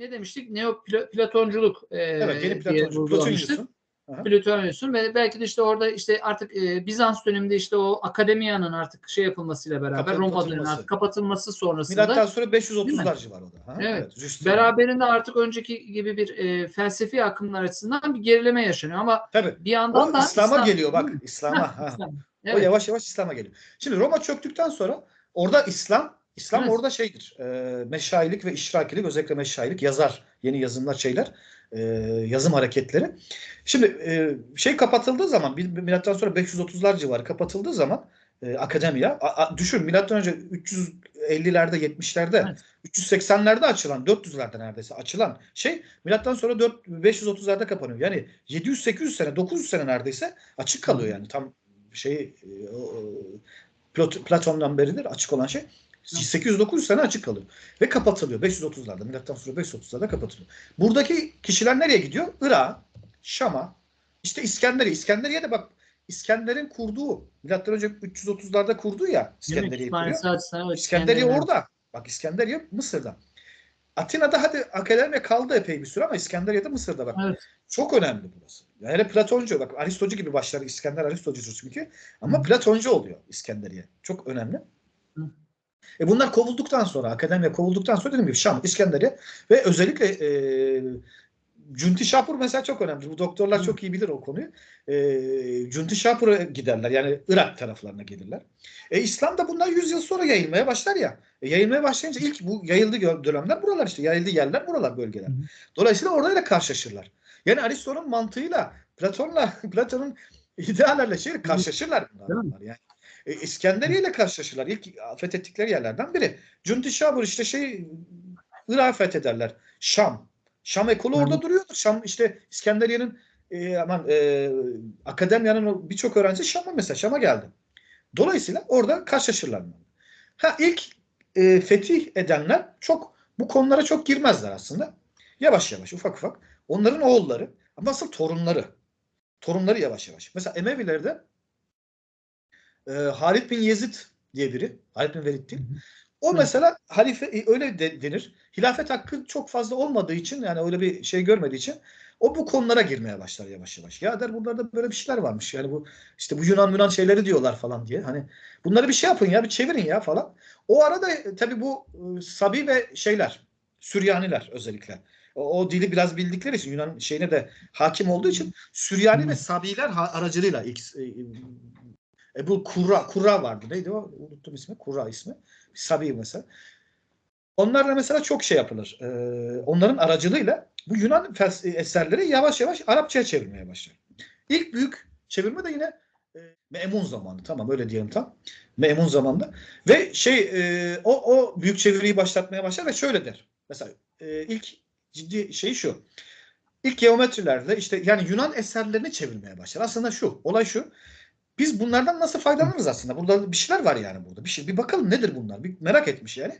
ne demiştik? Neoplatonculuk e, Evet, yeni diye Platoncu. vurgulamıştık. Platonyus'un. Aha. Plütonyus'un ve belki de işte orada işte artık e, Bizans döneminde işte o akademiyanın artık şey yapılmasıyla beraber Roma döneminin kapatılması. artık kapatılması sonrasında Milattan sonra Değil 530'lar civarı o da. Ha? Evet. Justin. beraberinde artık önceki gibi bir e, felsefi akımlar açısından bir gerileme yaşanıyor ama Tabii. bir yandan O da İslam'a İslam- geliyor bak. İslam'a. İslam. O Evet. yavaş yavaş İslam'a geliyor. Şimdi Roma çöktükten sonra orada İslam İslam Evet. orada şeydir. E, meşayilik ve işrakilik özellikle meşayilik yazar yeni yazımlar şeyler e, yazım hareketleri. Şimdi e, şey kapatıldığı zaman milattan sonra 530'lar civarı kapatıldığı zaman e, akademiya a, a- düşün milattan önce 350'lerde 70'lerde Evet. 380'lerde açılan 400'lerde neredeyse açılan şey milattan sonra 4 530'larda kapanıyor. Yani 700 800 sene 900 sene neredeyse açık kalıyor yani tam şey e, o- Plat- Platon'dan beridir açık olan şey. 800-900 sene açık kalıyor. Ve kapatılıyor. 530'larda. Milattan sonra 530'larda kapatılıyor. Buradaki kişiler nereye gidiyor? Irak'a, Şam'a, işte İskenderiye. İskenderiye de bak İskender'in kurduğu, milattan önce 330'larda kurduğu ya İskenderiye'yi kuruyor. İskenderiye kendilerine- orada. Bak İskenderiye Mısır'da. Atina'da hadi akademiye kaldı epey bir süre ama İskenderiye'de Mısır'da bak. Evet. Çok önemli burası. Yani hele Platoncu bak Aristocu gibi başlar İskender Aristocudur çünkü. Ama. Platoncu oluyor İskenderiye. Çok önemli. Hı. E bunlar kovulduktan sonra akademiye kovulduktan sonra dediğim gibi Şam, İskenderiye ve özellikle e, Cunti Şapur mesela çok önemli. Bu doktorlar Hı. çok iyi bilir o konuyu. E, Cunti Şapur'a giderler. Yani Irak taraflarına gelirler. E, İslam da bundan 100 yıl sonra yayılmaya başlar ya. E, yayılmaya başlayınca ilk bu yayıldığı dönemler buralar işte. Yayıldığı yerler buralar bölgeler. Hı. Dolayısıyla orayla karşılaşırlar. Yani Aristo'nun mantığıyla Platon'la Platon'un ideallerle şey karşılaşırlar bunlar. Bunlar yani. E, İskenderiye ile karşılaşırlar. İlk fethettikleri yerlerden biri. Cunti Şabur işte şey Irak'ı fethederler. Şam. Şam ekolü orada duruyordur. Şam işte İskenderiye'nin e, aman e, akademiyanın birçok öğrencisi Şam'a mesela Şam'a geldi. Dolayısıyla orada karşılaşırlar. Ha ilk e, fetih edenler çok bu konulara çok girmezler aslında. Yavaş yavaş ufak ufak. Onların oğulları ama asıl torunları. Torunları yavaş yavaş. Mesela Emevilerde e, Halid bin Yezid diye biri. Halid bin Velid değil. O mesela halife e, öyle de, denir. Hilafet hakkı çok fazla olmadığı için yani öyle bir şey görmediği için o bu konulara girmeye başlar yavaş yavaş. Ya der bunlarda böyle bir şeyler varmış. Yani bu işte bu Yunan Yunan şeyleri diyorlar falan diye. Hani bunları bir şey yapın ya bir çevirin ya falan. O arada e, tabii bu e, Sabi ve şeyler Süryaniler özellikle. O, o dili biraz bildikleri için Yunan şeyine de hakim olduğu için Süryani ve Sabiler aracılığıyla ilk e, e, bu Kurra, Kurra vardı. Neydi o? Unuttum ismi. Kurra ismi. Sabi mesela. Onlarla mesela çok şey yapılır. Ee, onların aracılığıyla bu Yunan fels- eserleri yavaş yavaş Arapçaya çevirmeye başlar. İlk büyük çevirme de yine e, Me'mun zamanı. Tamam öyle diyelim tam. Me'mun zamanında. Ve şey e, o, o büyük çeviriyi başlatmaya başlar ve şöyle der. Mesela e, ilk ciddi şey şu. İlk geometrilerde işte yani Yunan eserlerini çevirmeye başlar. Aslında şu. Olay şu. Biz bunlardan nasıl faydalanırız aslında? Burada bir şeyler var yani burada. Bir şey bir bakalım nedir bunlar? Bir merak etmiş yani.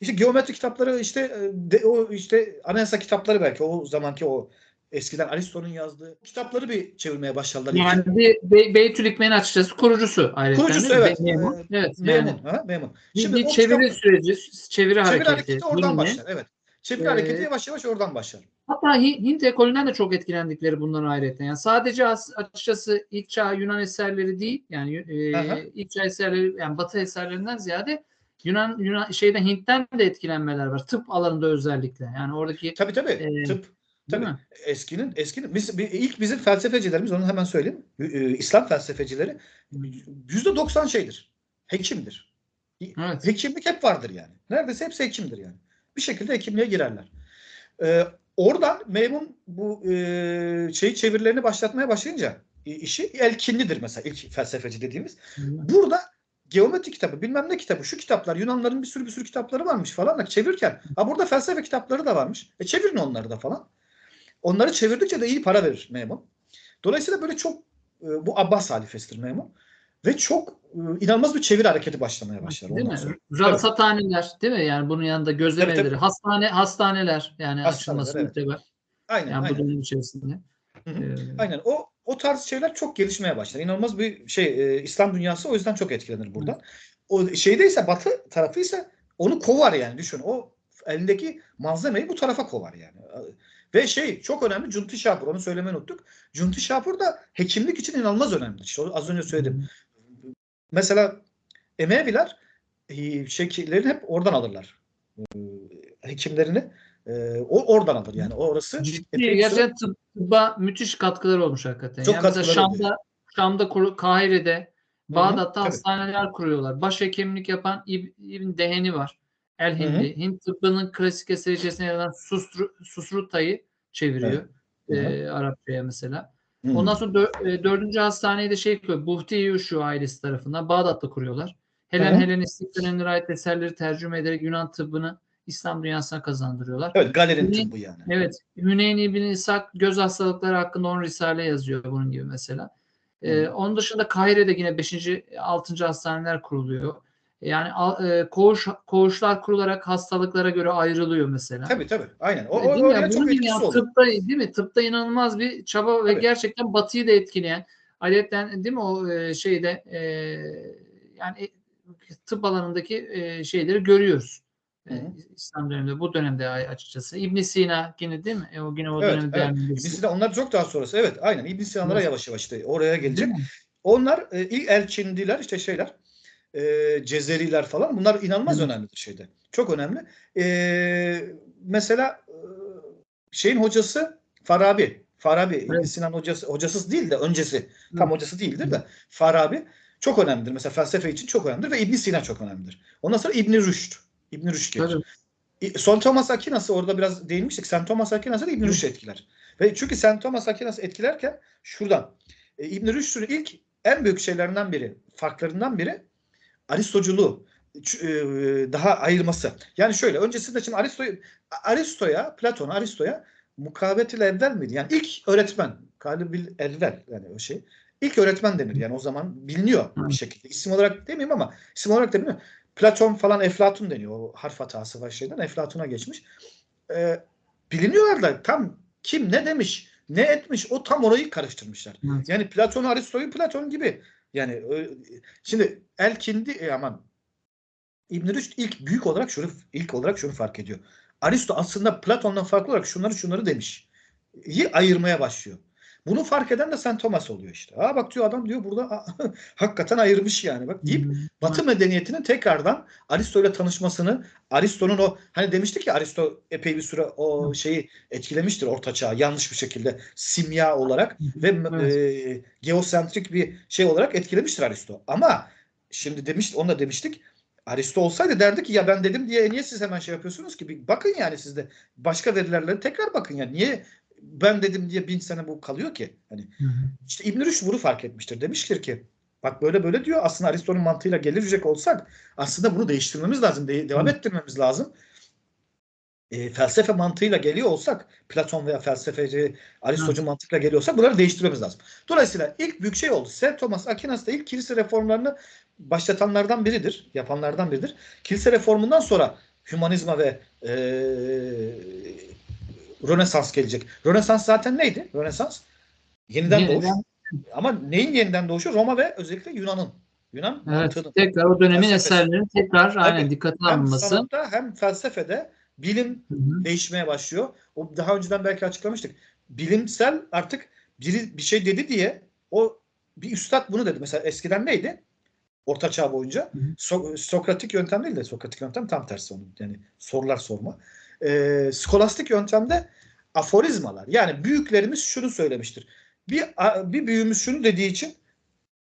İşte geometri kitapları işte e, de, o işte anayasa kitapları belki o zamanki o eskiden Aristo'nun yazdığı kitapları bir çevirmeye başladılar. Yani bir Be Beytül Hikmet'in açıkçası kurucusu ayrıca. Kurucusu, evet. Memnun. Ee, Evet. Yani Memnun. Ha, memnun. bir, bir çeviri kitap- süreci, çeviri, çeviri hareketi. hareketi oradan başlar. Evet. Çeviri Ee, hareketi yavaş yavaş oradan başlar. Hatta Hi- Hint ekolünden de çok etkilendikleri bunların ayrıca. Yani sadece as- açıkçası ilk çağ Yunan eserleri değil, yani e, Aha. ilk çağ eserleri, yani Batı eserlerinden ziyade Yunan Yunan şeyden Hint'ten de etkilenmeler var. Tıp alanında özellikle. Yani oradaki Tabii tabii. Ee, Tıp. Tabii. Eskinin eskinin biz ilk bizim felsefecilerimiz onu hemen söyleyeyim. e, İslam felsefecileri yüzde 90 şeydir. Hekimdir. evet. Hekimlik hep vardır yani. Neredeyse hepsi hekimdir yani. Bir şekilde hekimliğe girerler. Ee, oradan Meymun bu e, şeyi çevirilerini başlatmaya başlayınca e, işi elkinlidir mesela ilk felsefeci dediğimiz. Burada geometri kitabı, bilmem ne kitabı, şu kitaplar, Yunanların bir sürü bir sürü kitapları varmış falan da çevirirken, ha burada felsefe kitapları da varmış. E çevirin onları da falan. Onları çevirdikçe de iyi para verir Meymun. Dolayısıyla böyle çok e, bu Abbas halifesidir Meymun. Ve çok e, inanılmaz bir çeviri hareketi başlamaya başlar. Değil mi? sonra. Rasathaneler değil mi? Yani bunun yanında gözlemeleri, tabii. hastane hastaneler yani Hastaneler, açılması evet. müteber. Aynen, Yani bu aynen. dönem içerisinde. Hı hı. Ee, Aynen. O o tarz şeyler çok gelişmeye başlar. İnanılmaz bir şey e, İslam dünyası o yüzden çok etkilenir buradan. O şeyde ise Batı tarafı ise onu kovar yani düşün. O elindeki malzemeyi bu tarafa kovar yani. Ve şey çok önemli Cunti Şapur onu söylemeyi unuttuk. Cunti Şapur da hekimlik için inanılmaz önemli. İşte az önce söyledim. Mesela Emeviler e, şekillerini hep oradan alırlar. E, Hekimlerini e, o oradan alır yani. Orası Ciddi, gerçekten tıbba müthiş katkıları olmuş hakikaten. Çok yani mesela katkıları oluyor. Şam'da, Şam'da, Kahire'de, Bağdat'ta tabii. hastaneler kuruyorlar. Başhekimlik yapan İb- İbn Deheni var. El. Hindi. Hint tıbbının klasik eseri içerisinde yer alan Susru, Susruta'yı çeviriyor. Hı hı. e, Arapçaya mesela. Hı. Ondan sonra dör- e, dördüncü hastaneyi de şey kuruyor. Buhti Yuşu ailesi tarafından Bağdat'ta kuruyorlar. Helen. Helenistik dönemine ait eserleri tercüme ederek Yunan tıbbını İslam dünyasına kazandırıyorlar. Evet galerin Hüneyn- tıbbı yani. Evet. Hüneyn İbn İshak göz hastalıkları hakkında 10 risale yazıyor bunun gibi mesela. Ee, onun dışında Kahire'de yine 5. 6. hastaneler kuruluyor. Yani e, koğuş koğuşlar kurularak hastalıklara göre ayrılıyor mesela. Tabii tabii. Aynen. O, E, o değil oraya Ya çok etkisi oldu. tıpta değil mi? Tıpta inanılmaz bir çaba ve Tabii. gerçekten Batı'yı da etkileyen. Ayrıca değil mi o e, şeyde e, yani e, tıp alanındaki e, şeyleri görüyoruz. E, Hı hı. İslam döneminde bu dönemde açıkçası. İbn Sina yine değil mi? E, o yine o Evet, dönemde evet. İbn Sina onlar çok daha sonrası. Evet aynen. İbn Sina'lara Evet. yavaş yavaş işte oraya gelecek. Onlar e, ilk elçindiler işte şeyler e, Cezeriler falan bunlar inanılmaz Evet. önemlidir şeyde. Çok önemli. E, mesela e, şeyin hocası Farabi. Farabi İbn Evet. Sina'nın hocası hocasız değil de öncesi tam Evet. hocası değildir de Farabi çok önemlidir. Mesela felsefe için çok önemlidir ve İbn Sina çok önemlidir. Ondan sonra İbn Rüşd. İbn Rüşd gelir. İ- Son Thomas Aquinas'ı orada biraz değinmiştik. Sen Thomas Aquinas'ı da İbn Rüşd etkiler. Ve çünkü Sen Thomas Aquinas'ı etkilerken şuradan e, İbn Rüşd'ün ilk en büyük şeylerinden biri, farklarından biri Aristoculuğu e, daha ayırması. Yani şöyle öncesinde şimdi Aristo'yu Aristo'ya, Platon Aristo'ya mukabetil evvel miydi? Yani ilk öğretmen. Kalibil evvel yani o şey. İlk öğretmen denir yani o zaman biliniyor bir şekilde. İsim olarak demeyeyim ama isim olarak da biliniyor. Platon falan Eflatun deniyor. O harf hatası var şeyden. Eflatun'a geçmiş. Ee, biliniyorlar da tam kim ne demiş, ne etmiş o tam orayı karıştırmışlar. Yani Platon Aristo'yu Platon gibi. Yani şimdi Elkindi e, aman İbn Rüşd ilk büyük olarak şunu ilk olarak şunu fark ediyor. Aristo aslında Platon'dan farklı olarak şunları şunları demiş. İyi ayırmaya başlıyor. Bunu fark eden de St. Thomas oluyor işte. Aa bak diyor adam diyor burada hakikaten ayırmış yani. Bak deyip Hmm. Batı medeniyetinin tekrardan Aristo ile tanışmasını, Aristo'nun o hani demiştik ya Aristo epey bir süre o şeyi etkilemiştir Orta Çağ yanlış bir şekilde simya olarak ve Evet. e, geosentrik bir şey olarak etkilemiştir Aristo. Ama şimdi demiş onu da demiştik. Aristo olsaydı derdi ki ya ben dedim diye niye siz hemen şey yapıyorsunuz ki? Bir bakın yani siz de başka verilerle tekrar bakın yani niye ben dedim diye bin sene bu kalıyor ki? Hani Hı hı. işte İbn Rüşd bunu fark etmiştir. Demiştir ki bak böyle böyle diyor. Aslında Aristo'nun mantığıyla gelecek olsak aslında bunu değiştirmemiz lazım. de- devam Hı. ettirmemiz lazım. E, felsefe mantığıyla geliyor olsak Platon veya felsefeci Aristocu mantığıyla geliyorsak bunları değiştirmemiz lazım. Dolayısıyla ilk büyük şey oldu. St. Thomas Aquinas da ilk kilise reformlarını başlatanlardan biridir. Yapanlardan biridir. Kilise reformundan sonra hümanizma ve e, Rönesans gelecek. Rönesans zaten neydi? Rönesans yeniden, Yeniden- doğuş. Ama neyin yeniden doğuşu? Roma ve özellikle Yunan'ın. Yunan Evet, mantığının. tekrar o dönemin Felsefesi. eserlerinin tekrar aynen Tabii. dikkate Hem alınması. sanatta hem felsefede bilim Hı hı. değişmeye başlıyor. O daha önceden belki açıklamıştık. Bilimsel artık biri bir şey dedi diye o bir üstad bunu dedi. Mesela eskiden neydi? Orta Çağ boyunca. So- Sokratik yöntem değil de Sokratik yöntem tam tersi onun. Yani sorular sorma. Ee, skolastik yöntemde aforizmalar. Yani büyüklerimiz şunu söylemiştir. Bir bir büyüğümüz şunu dediği için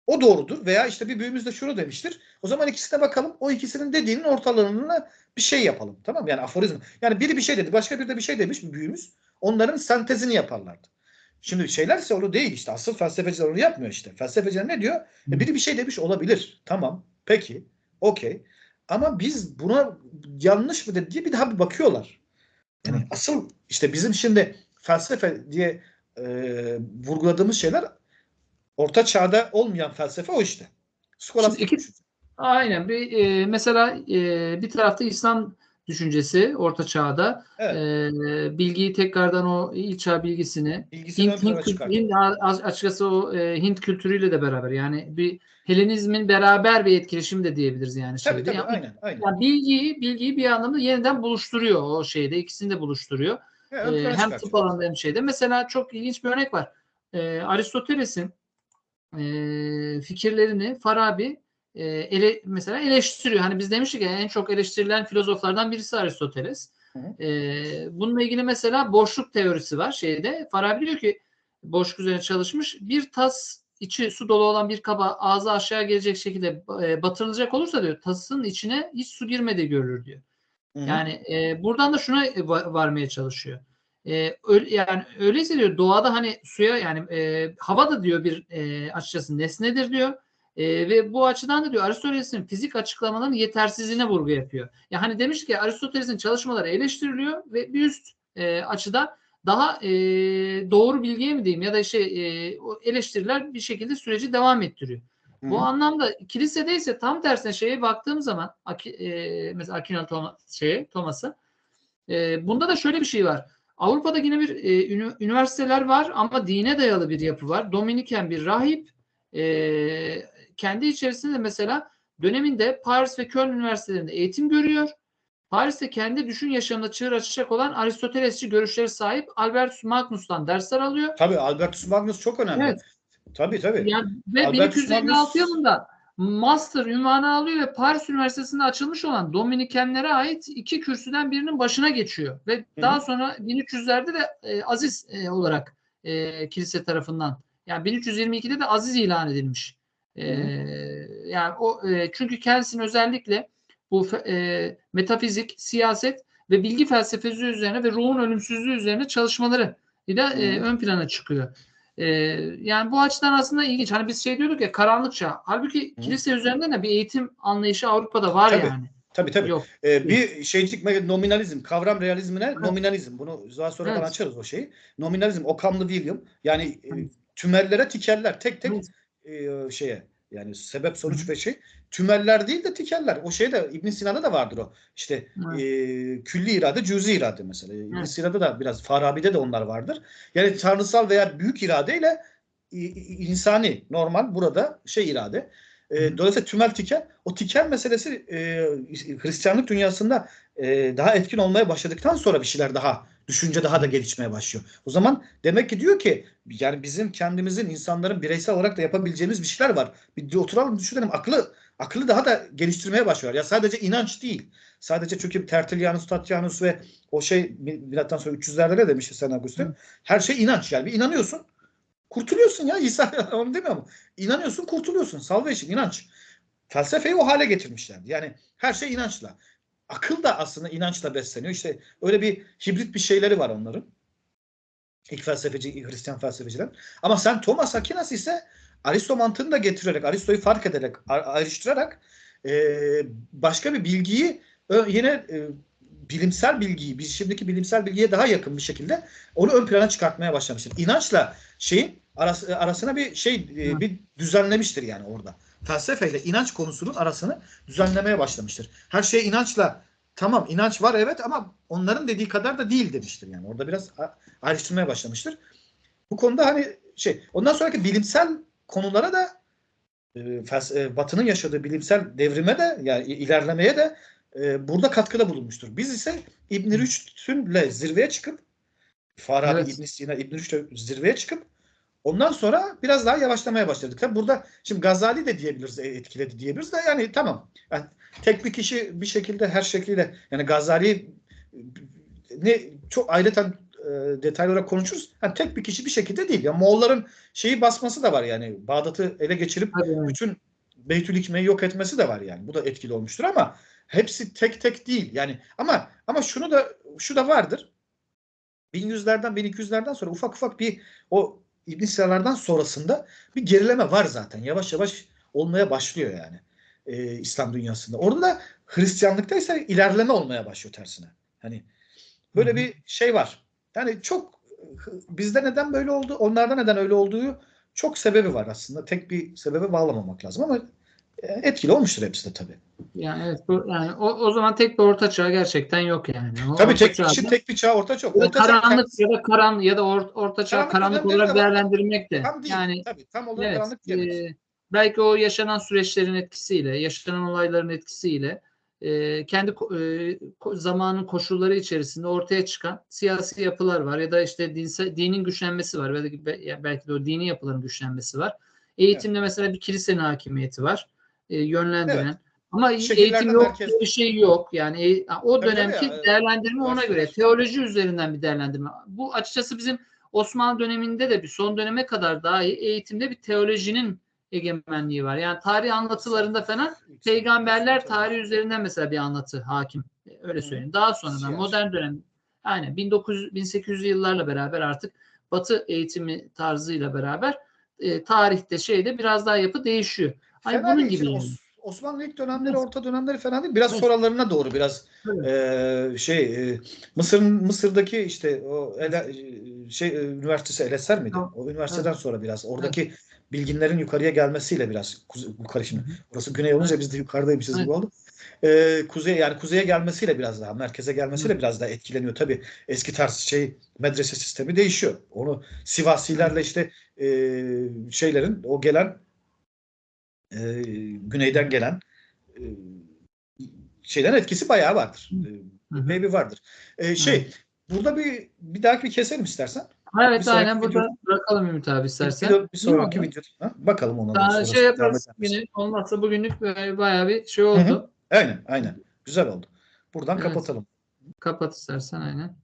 o doğrudur veya işte bir büyüğümüz de şunu demiştir. O zaman ikisine bakalım. O ikisinin dediğinin ortalarına bir şey yapalım. Tamam? Yani aforizma. Yani biri bir şey dedi. Başka biri de bir şey demiş büyüğümüz. Onların sentezini yaparlardı. Şimdi şeyler ise onu değil işte. Asıl felsefeciler onu yapmıyor işte. Felsefeciler ne diyor? E biri bir şey demiş olabilir. Tamam. Peki. Okey. Ama biz buna yanlış mı dedi diye bir daha bir bakıyorlar. Yani Evet. asıl işte bizim şimdi felsefe diye e, vurguladığımız şeyler orta çağda olmayan felsefe o işte. Skolastik. Aynen. Bir, e, mesela e, bir tarafta İslam düşüncesi Orta Çağ'da. Evet. Ee, bilgiyi tekrardan o ilk çağ bilgisini Hint, Hint. Hint açıkçası o e, Hint kültürüyle de beraber yani bir Helenizmin beraber bir etkileşim de diyebiliriz yani Tabii şeyde. tabii Yani, aynen. aynen. yani bilgiyi bilgiyi bir anlamda yeniden buluşturuyor o şeyde ikisini de buluşturuyor. Ya, Ee, hem tıp alanında hem şeyde. Mesela çok ilginç bir örnek var. Ee, Aristoteles'in e, fikirlerini Farabi e, ele, mesela eleştiriyor. Hani biz demiştik ya en çok eleştirilen filozoflardan birisi Aristoteles. Ee, bununla ilgili mesela boşluk teorisi var şeyde. Farabi diyor ki boşluk üzerine çalışmış. Bir tas içi su dolu olan bir kaba ağzı aşağı gelecek şekilde e, batırılacak olursa diyor tasın içine hiç su girmediği görülür diyor. Hı hı. Yani e, buradan da şuna e, va- varmaya çalışıyor. E, öyle, yani öyleyse diyor doğada hani suya yani e, hava da diyor bir e, açıkçası nesnedir diyor. E, ve bu açıdan da diyor Aristoteles'in fizik açıklamalarının yetersizliğine vurgu yapıyor. Ya hani demiş ki Aristoteles'in çalışmaları eleştiriliyor ve bir üst e, açıda daha e, doğru bilgiye mi diyeyim ya da şey e, eleştiriler bir şekilde süreci devam ettiriyor. Hı Bu anlamda kilisede ise tam tersine şeye baktığım zaman Aki, e, mesela Akinal Toma, şeye, Thomas'a e, bunda da şöyle bir şey var. Avrupa'da yine bir e, üniversiteler var ama dine dayalı bir yapı var. Dominiken bir rahip e, kendi içerisinde mesela döneminde Paris ve Köln üniversitelerinde eğitim görüyor. Paris'te kendi düşün yaşamında çığır açacak olan Aristotelesçi görüşleri sahip Albertus Magnus'tan dersler alıyor. Tabii Albertus Magnus çok önemli. Evet. Tabii tabii. Yani ve Albertus 1256 Magnus- yılında master ünvanı alıyor ve Paris Üniversitesi'nde açılmış olan Dominikenlere ait iki kürsüden birinin başına geçiyor. Ve hı. daha sonra 1300'lerde de e, aziz e, olarak e, kilise tarafından yani 1322'de de aziz ilan edilmiş. E, yani o e, çünkü kendisinin özellikle bu e, metafizik, siyaset ve bilgi felsefesi üzerine ve ruhun ölümsüzlüğü üzerine çalışmaları ile e, ön plana çıkıyor. Ee, yani bu açıdan aslında ilginç. Hani biz şey diyorduk ya karanlık çağ. Halbuki Hı. kilise üzerinde de bir eğitim anlayışı Avrupa'da var Tabii. yani. Tabii tabii. Yok. Ee, bir şeycik nominalizm, kavram realizmine nominalizm. Bunu daha sonra Evet. açarız o şeyi. Nominalizm, Occam'lı William. Yani e, Evet. tümellere tikerler. Tek tek Evet. E, şeye yani sebep sonuç ve şey tümeller değil de tikerler. O şey de İbn Sina'da da vardır o. İşte Evet. e, külli irade, cüzi irade mesela. İbn. Sina'da da biraz Farabi'de de onlar vardır. Yani tanrısal veya büyük iradeyle i- insani normal burada şey irade. E, dolayısıyla tümel tiken o tiken meselesi e, Hristiyanlık dünyasında e, daha etkin olmaya başladıktan sonra bir şeyler daha düşünce daha da gelişmeye başlıyor. O zaman demek ki diyor ki yani bizim kendimizin insanların bireysel olarak da yapabileceğimiz bir şeyler var. Bir oturalım düşünelim aklı aklı daha da geliştirmeye başlıyor. Ya sadece inanç değil. Sadece çünkü Tertullianus, Tatianus ve o şey milattan sonra 300'lerde ne demişti Sen Agustin? Her şey inanç yani. Bir inanıyorsun. Kurtuluyorsun ya İsa onu demiyor mu? İnanıyorsun kurtuluyorsun. Salvation inanç. Felsefeyi o hale getirmişlerdi. Yani her şey inançla. Akıl da aslında inançla besleniyor. İşte öyle bir hibrit bir şeyleri var onların. İlk felsefeci, Hristiyan felsefeciler. Ama sen Thomas Aquinas ise Aristo mantığını da getirerek, Aristo'yu fark ederek, ayrıştırarak e, başka bir bilgiyi yine e, bilimsel bilgiyi, biz şimdiki bilimsel bilgiye daha yakın bir şekilde onu ön plana çıkartmaya başlamıştır. İnançla şeyin arası, arasına bir şey e, bir düzenlemiştir yani orada. Felsefeyle inanç konusunun arasını düzenlemeye başlamıştır. Her şey inançla tamam inanç var evet ama onların dediği kadar da değil demiştir yani. Orada biraz ayrıştırmaya başlamıştır. Bu konuda hani şey ondan sonraki bilimsel konulara da e, e, Batı'nın yaşadığı bilimsel devrime de yani ilerlemeye de e, burada katkıda bulunmuştur. Biz ise İbn Rüşd'ünle zirveye çıkıp Farabi, Evet. İbn Sina, İbn Rüşd'le zirveye çıkıp ondan sonra biraz daha yavaşlamaya başladık. Tabi burada şimdi Gazali de diyebiliriz e, etkiledi diyebiliriz de yani tamam. Yani tek bir kişi bir şekilde her şekilde yani Gazali ne çok ayrıca e, detaylı olarak konuşuruz. Yani tek bir kişi bir şekilde değil. Yani Moğolların şeyi basması da var yani. Bağdat'ı ele geçirip Tabii, evet. bütün Beytül Hikme'yi yok etmesi de var yani. Bu da etkili olmuştur ama hepsi tek tek değil. Yani ama ama şunu da şu da vardır. 1100'lerden 1200'lerden sonra ufak ufak bir o İbn Sina'lardan sonrasında bir gerileme var zaten. Yavaş yavaş olmaya başlıyor yani. e, İslam dünyasında. Orada da Hristiyanlıkta ise ilerleme olmaya başlıyor tersine. Hani böyle Hı hı. bir şey var. Yani çok bizde neden böyle oldu, onlarda neden öyle olduğu çok sebebi var aslında. Tek bir sebebe bağlamamak lazım ama Etkili olmuştur hepsi de tabii. Yani evet bu yani o, o zaman tek bir orta çağ gerçekten yok yani. O Tabii tek çağda- kişi tek bir çağ orta da Orta çağ karanlık ya da karan ya da or, orta çağ Karanlık karanlık olarak de değerlendirmek de tam değil. yani tabii tam olarak evet karanlık diyemeyiz. e, belki o yaşanan süreçlerin etkisiyle, yaşanan olayların etkisiyle e, kendi e, zamanın koşulları içerisinde ortaya çıkan siyasi yapılar var ya da işte dinse, dinin güçlenmesi var belki be- belki de o dini yapıların güçlenmesi var. Eğitimde mesela bir kilisenin hakimiyeti var. E, yönlendiren. Evet. Ama eğitim yok, diye bir şey yok. Yani e, o Tabii, dönemki ya, değerlendirme ona üniversiteler. göre. Teoloji üzerinden bir değerlendirme. Bu açıkçası bizim Osmanlı döneminde de bir son döneme kadar dahi eğitimde bir teolojinin egemenliği var. Yani tarih anlatılarında falan peygamberler tarihi üzerinden mesela bir anlatı hakim. Öyle söyleyeyim. Daha sonradan modern dönem aynen 1900 1800'lü yıllarla beraber artık Batı eğitimi tarzıyla beraber e, tarihte şeyde biraz daha yapı değişiyor. Ay Fena bunun gibi yani. Os- Osmanlı ilk dönemleri, Evet. orta dönemleri fena değil. Biraz Evet. sonralarına doğru biraz Evet. eee, şey eee, Mısır'ın Mısır'daki işte o ele, şey üniversitesi Elesser miydi? Tamam. O üniversiteden sonra biraz oradaki bilginlerin yukarıya gelmesiyle biraz yukarı şimdi. Burası güney olunca biz de yukarıdaymışız gibi Evet. oldu. Eee, kuzey yani kuzeye gelmesiyle biraz daha merkeze gelmesiyle biraz daha etkileniyor. Tabii eski tarz şey medrese sistemi değişiyor. Onu Sivasilerle işte eee, şeylerin o gelen eee, güneyden gelen eee, şeylerin etkisi bayağı vardır. Hı. Hı hı. Epey bir vardır. Eee, şey burada bir bir dahaki bir keselim istersen. Evet Bir aynen burada video- bırakalım Ümit abi istersen. bir, bir sonraki videoda bakalım ona. da Daha şey yaparız. Yine olmazsa bugünlük böyle bayağı bir şey hı. oldu. Aynen aynen. Güzel oldu. Buradan Evet. kapatalım. Kapat istersen aynen.